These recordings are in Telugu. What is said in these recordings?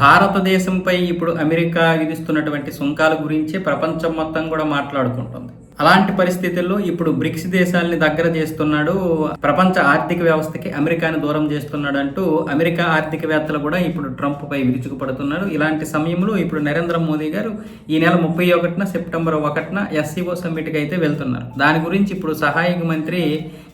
భారతదేశంపై ఇప్పుడు అమెరికా విధిస్తున్నటువంటి సుంకాల గురించి ప్రపంచం మొత్తం కూడా మాట్లాడుకుంటుంది. అలాంటి పరిస్థితుల్లో ఇప్పుడు బ్రిక్స్ దేశాలని దగ్గర చేస్తున్నాడు ప్రపంచ ఆర్థిక వ్యవస్థకి అమెరికాని దూరం చేస్తున్నాడు అంటూ అమెరికా ఆర్థికవేత్తలు కూడా ఇప్పుడు ట్రంప్ పై విరుచుకుపడుతున్నారు. ఇలాంటి సమయంలో ఇప్పుడు నరేంద్ర మోదీ గారు ఈ నెల ముప్పై ఒకటిన సెప్టెంబర్ ఒకటిన ఎస్సీఓ సమ్మిట్కి అయితే వెళ్తున్నారు. దాని గురించి ఇప్పుడు సహాయక మంత్రి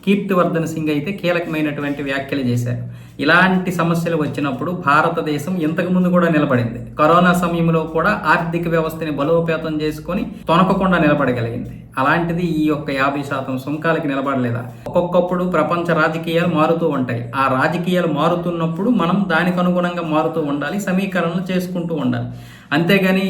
కీర్తివర్ధన్ సింగ్ అయితే కీలకమైనటువంటి వ్యాఖ్యలు చేశారు. ఇలాంటి సమస్యలు వచ్చినప్పుడు భారతదేశం ఇంతకు ముందు కూడా నిలబడింది. కరోనా సమయంలో కూడా ఆర్థిక వ్యవస్థని బలోపేతం చేసుకొని తొనకకుండా నిలబడగలిగింది. అలాంటిది ఈ యొక్క యాభై శాతం సుంకాలకి నిలబడలేదా? ఒక్కొక్కప్పుడు ప్రపంచ రాజకీయాలు మారుతూ ఉంటాయి. ఆ రాజకీయాలు మారుతున్నప్పుడు మనం దానికి అనుగుణంగా మారుతూ ఉండాలి సమీకరణలు చేసుకుంటూ ఉండాలి. అంతేగాని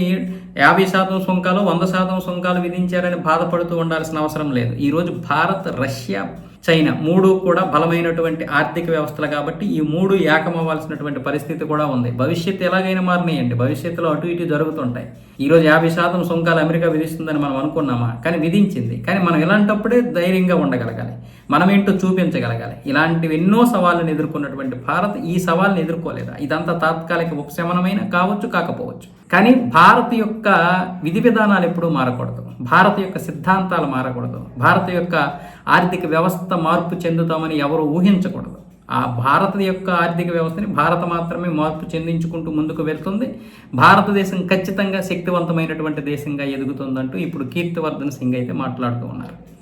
యాభై శాతం సుంకాలు వంద శాతం సుంకాలు విధించారని బాధపడుతూ ఉండాల్సిన అవసరం లేదు. ఈరోజు భారత్ రష్యా చైనా మూడు కూడా బలమైనటువంటి ఆర్థిక వ్యవస్థలు కాబట్టి ఈ మూడు ఏకమవ్వాల్సినటువంటి పరిస్థితి కూడా ఉంది. భవిష్యత్తు ఎలాగైనా మారినాయండి. భవిష్యత్తులో అటు ఇటు జరుగుతుంటాయి. ఈరోజు యాభై శాతం సుంకాలు అమెరికా విధిస్తుందని మనం అనుకున్నామా? కానీ విధించింది. కానీ మనం ఇలాంటప్పుడే ధైర్యంగా ఉండగలగాలి. మనమేంటో చూపించగలగాలి. ఇలాంటివి ఎన్నో సవాళ్ళను ఎదుర్కొన్నటువంటి భారత్ ఈ సవాళ్ళని ఎదుర్కోలేదా. ఇదంతా తాత్కాలిక ఉపశమనమైన కావచ్చు కాకపోవచ్చు. కానీ భారత్ యొక్క విధి విధానాలు ఎప్పుడూ మారకూడదు. భారత్ యొక్క సిద్ధాంతాలు మారకూడదు. భారత్ యొక్క ఆర్థిక వ్యవస్థ మార్పు చెందుతామని ఎవరు ఊహించకూడదు. ఆ భారత యొక్క ఆర్థిక వ్యవస్థని భారత మాత్రమే మార్పు చెందించుకుంటూ ముందుకు వెళ్తుంది. భారతదేశం ఖచ్చితంగా శక్తివంతమైనటువంటి దేశంగా ఎదుగుతుందంటూ ఇప్పుడు కీర్తివర్ధన్ సింగ్ అయితే మాట్లాడుతూ ఉన్నారు.